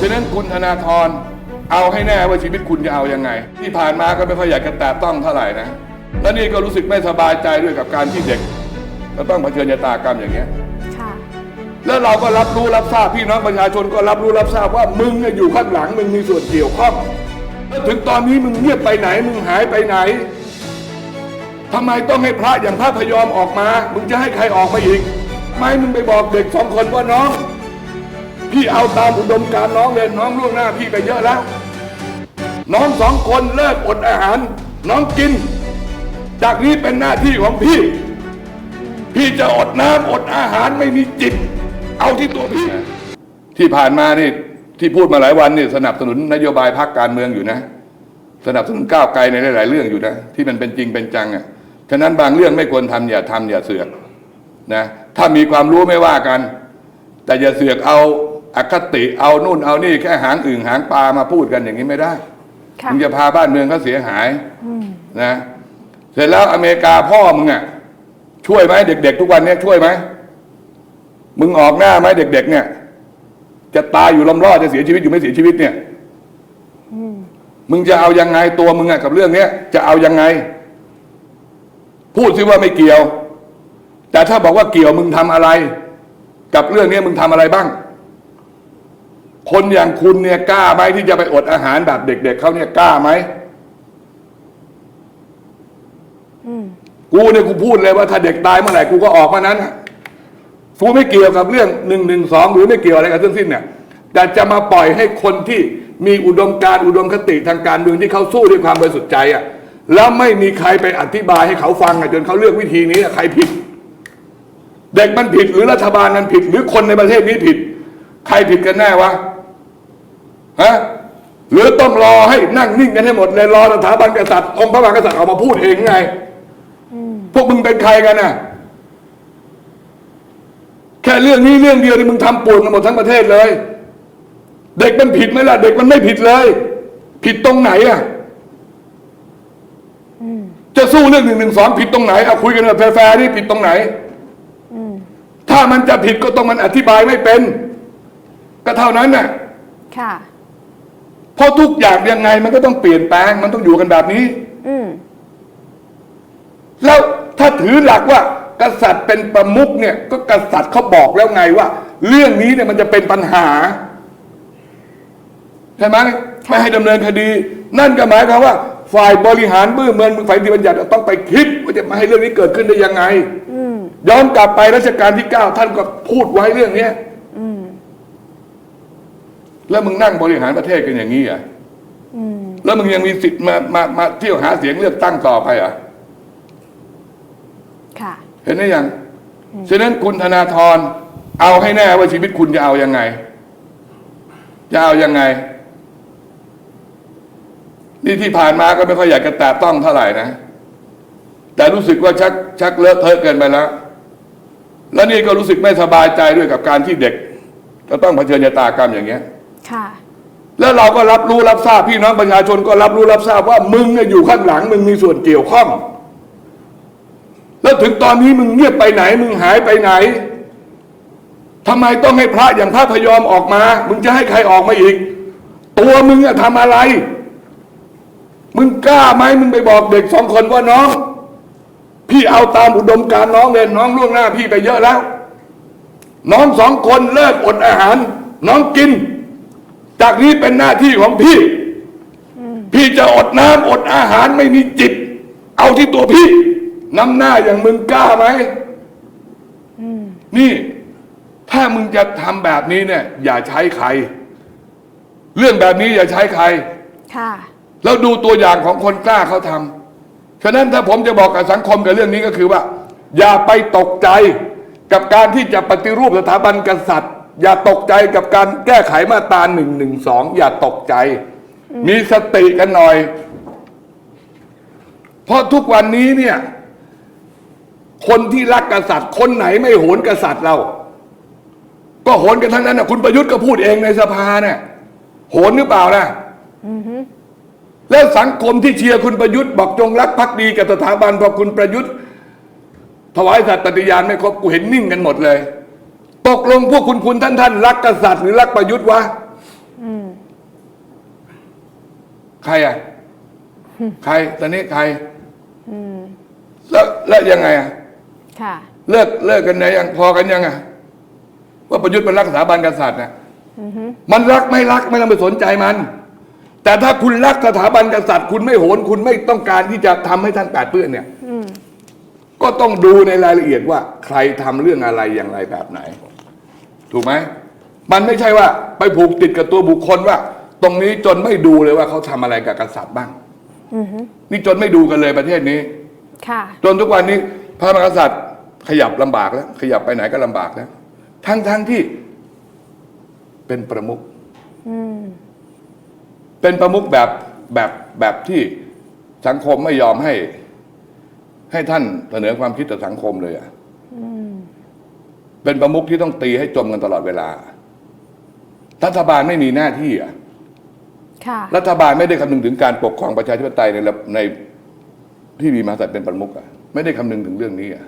ฉะนั้นคุณธนาธรเอาให้แน่ว่าชีวิตคุณจะเอายังไง ที่ผ่านมาก็ไม่ค่อยอยากจะแตะต้องเท่าไหร่นะและนี่ก็รู้สึกไม่สบายใจด้วยกับการที่เด็กจะต้องเผชิญชะตากรรมอย่างเงี้ยค่ะแล้วเราก็รับรู้รับทราบพี่น้องประชาชนก็รับรู้รับทราบว่ามึงเนี่ยอยู่ข้างหลังมึงมีส่วนเกี่ยวข้องแล้วถึงตอนนี้มึงเงียบไปไหนมึงหายไปไหนทำไมต้องให้พระอย่างพระพยอมออกมา มึงจะให้ใครออกมาอีก ไม่มึงไปบอกเด็กสองคนว่าน้อง พี่เอาตามอุดมการน้องเลยน้องล่วงหน้าพี่ไปเยอะแล้ว น้องสองคนเลิกอดอาหาร น้องกิน จากนี้เป็นหน้าที่ของพี่ พี่จะอดน้ำอดอาหารไม่มีจิต เอาที่ตัวพี่ ที่ผ่านมานี่ที่พูดมาหลายวันนี่สนับสนุนนโยบายพรรคการเมืองอยู่นะ สนับสนุนก้าวไกลในหลาย ๆ เรื่องอยู่นะ ที่มันเป็นจริงเป็นจังอะฉะนั้นบางเรื่องไม่ควรทำอย่าทำอย่าเสือกนะถ้ามีความรู้ไม่ว่ากัน แต่อย่าเสือกเอา อคติเอานู่นเอานี่แค่หางอึ่งหางปลามาพูดกันอย่างนี้ไม่ได้ค่ะมึงจะพาบ้านเมืองเขาเสียหายนะเสร็จแล้วอเมริกาพ่อมึงอะ ช่วยไหมเด็ก ๆ ทุกวันเนี้ยช่วยไหมมึงออกหน้าไหมเด็ก ๆ เนี่ย จะตายอยู่ลำรอดจะเสียชีวิตอยู่ไม่เสียชีวิตเนี่ยมึงจะเอายังไงตัวมึงอะกับเรื่องเนี้ยจะเอายังไง พูดซิว่าไม่เกี่ยว แต่ถ้าบอกว่าเกี่ยวมึงทำอะไร กับเรื่องเนี้ยมึงทำอะไรบ้าง คนอย่างคุณเนี่ยกล้าไหมที่จะไปอดอาหารแบบเด็กๆเขาเนี่ยกล้าไหมกูเนี่ยกูพูดเลยว่าถ้าเด็กตายเมื่อไหร่กูก็ออกมานั้นน่ะกูไม่เกี่ยวกับเรื่องหนึ่งหนึ่งสองหรือไม่เกี่ยวอะไรกับทั้งสิ้นเนี่ยแต่จะมาปล่อยให้คนที่มีอุดมการณ์อุดมคติทางการเมืองที่เขาสู้ด้วยความบริสุทธิ์ใจอะแล้วไม่มีใครไปอธิบายให้เขาฟังอะจนเขาเลือกวิธีนี้อะใครผิด เด็กมันผิดหรือรัฐบาลมันผิด หรือคนในประเทศนี้ผิด ใครผิดกันแน่วะ ฮะหรือต้องรอให้นั่งนิ่งกันให้หมดเลยรอสถาบันกษัตริย์องค์พระมหากษัตริย์ออกมาพูดเองไงพวกมึงเป็นใครกันน่ะ แค่เรื่องนี้เรื่องเดียวนี่มึงทำป่วนกันหมดทั้งประเทศเลย เด็กมันผิดไหมล่ะ เด็กมันไม่ผิดเลย ผิดตรงไหนอะจะสู้เรื่องหนึ่งหนึ่งสองผิดตรงไหนเอาคุยกันแบบแฟร์ๆนี่ผิดตรงไหนถ้ามันจะผิดก็ต้องมันอธิบายไม่เป็น ก็เท่านั้นน่ะ ค่ะ เพราะทุกอย่างยังไงมันก็ต้องเปลี่ยนแปลง มันต้องอยู่กันแบบนี้ อืมแล้วถ้าถือหลักว่า กษัตริย์เป็นประมุขเนี่ย ก็กษัตริย์เขาบอกแล้วไงว่า เรื่องนี้เนี่ยมันจะเป็นปัญหาใช่ไหมไม่ให้ดำเนินคดี นั่นก็หมายความว่า ฝ่ายบริหารบื้อเมืองฝ่ายที่บัญญัติต้องไปคิดว่าจะมาให้เรื่องนี้เกิดขึ้นได้ยังไงย้อนกลับไปรัชกาลที่เก้าท่านก็พูดไว้เรื่องเนี้ย แล้วมึงนั่งบริหารประเทศกันอย่างนี้อะแล้วมึงยังมีสิทธิ์มามามาเที่ยวหาเสียงเลือกตั้งต่อไปอะค่ะเห็นได้ยังฉะนั้นคุณธนาธรเอาให้แน่ว่าชีวิตคุณจะเอายังไง จะเอายังไง นี่ที่ผ่านมาก็ไม่ค่อยอยากจะแตะต้องเท่าไหร่นะ แต่รู้สึกว่าชักชักเลอะเทอะเกินไปแล้ว แล้วนี่ก็รู้สึกไม่สบายใจด้วยกับการที่เด็ก จะต้องเผชิญชะตากรรมอย่างเงี้ย ค่ะ แล้วเราก็รับรู้รับทราบพี่น้องประชาชนก็รับรู้รับทราบว่ามึงเนี่ยอยู่ข้างหลังมึงมีส่วนเกี่ยวข้อง แล้วถึงตอนนี้มึงเงียบไปไหน มึงหายไปไหนทำไมต้องให้พระอย่างพระพยอมออกมา มึงจะให้ใครออกมาอีก ตัวมึงอะทำอะไร มึงกล้าไหมมึงไปบอกเด็กสองคนว่าน้อง พี่เอาตามอุดมการณ์น้องเลยน้องล่วงหน้าพี่ไปเยอะแล้ว น้องสองคนเลิกอดอาหาร น้องกิน จากนี้เป็นหน้าที่ของพี่ พี่จะอดน้ำอดอาหารไม่มีจิต เอาที่ตัวพี่น้ำหน้าอย่างมึงกล้าไหมนี่ถ้ามึงจะทำแบบนี้เนี่ย อย่าใช้ใคร เรื่องแบบนี้อย่าใช้ใคร ค่ะ แล้วดูตัวอย่างของคนกล้าเขาทำฉะนั้นถ้าผมจะบอกกับสังคมกับเรื่องนี้ก็คือว่า อย่าไปตกใจกับการที่จะปฏิรูปสถาบันกษัตริย์ อย่าตกใจกับการแก้ไขมาตราหนึ่งหนึ่งสองอย่าตกใจ มีสติกันหน่อย เพราะทุกวันนี้เนี่ย คนที่รักกษัตริย์ คนไหนไม่โหนกษัตริย์เรา ก็โหนกันทั้งนั้นนะคุณประยุทธ์ก็พูดเองในสภาเนี่ยโหนหรือเปล่านะแล้วสังคมที่เชียร์คุณประยุทธ์บอกจงรักภักดีกับสถาบันพอคุณประยุทธ์ถวายสัตย์ปฏิญาณไม่ครบกูเห็นนิ่งกันหมดเลย ตกลงพวกคุณคุณท่านท่านรักกษัตริย์หรือรักประยุทธ์วะอืมใครอะ ใคร ตอนนี้ใครอืมแล้วแล้วยังไงอะค่ะเลิกเลิกกันไหนยังพอกันยังอะ ว่าประยุทธ์มันรักสถาบันกษัตริย์น่ะอือฮึมันรักไม่รักไม่ต้องไปสนใจมัน แต่ถ้าคุณรักสถาบันกษัตริย์ คุณไม่โหนคุณไม่ต้องการที่จะทำให้ท่านแปดเปื้อนเนี่ยอืมก็ต้องดูในรายละเอียดว่า ใครทำเรื่องอะไรอย่างไรแบบไหน ถูกไหมมันไม่ใช่ว่าไปผูกติดกับตัวบุคคลว่า ตรงนี้จนไม่ดูเลยว่าเขาทำอะไรกับกษัตริย์บ้าง อือฮึนี่จนไม่ดูกันเลยประเทศนี้ ค่ะ จนทุกวันนี้พระมหากษัตริย์ขยับลำบากแล้ว ขยับไปไหนก็ลำบากแล้วทั้งทั้งที่เป็นประมุขอืม เป็นประมุขแบบแบบแบบที่สังคมไม่ยอมให้ ให้ท่านเสนอความคิดต่อสังคมเลยอะ อืม เป็นประมุขที่ต้องตีให้จมกันตลอดเวลา รัฐบาลไม่มีหน้าที่อะค่ะรัฐบาลไม่ได้คำนึงถึงการปกครองประชาธิปไตยในระในที่มีมหากษัตริย์เป็นประมุขอะไม่ได้คำนึงถึงเรื่องนี้อะ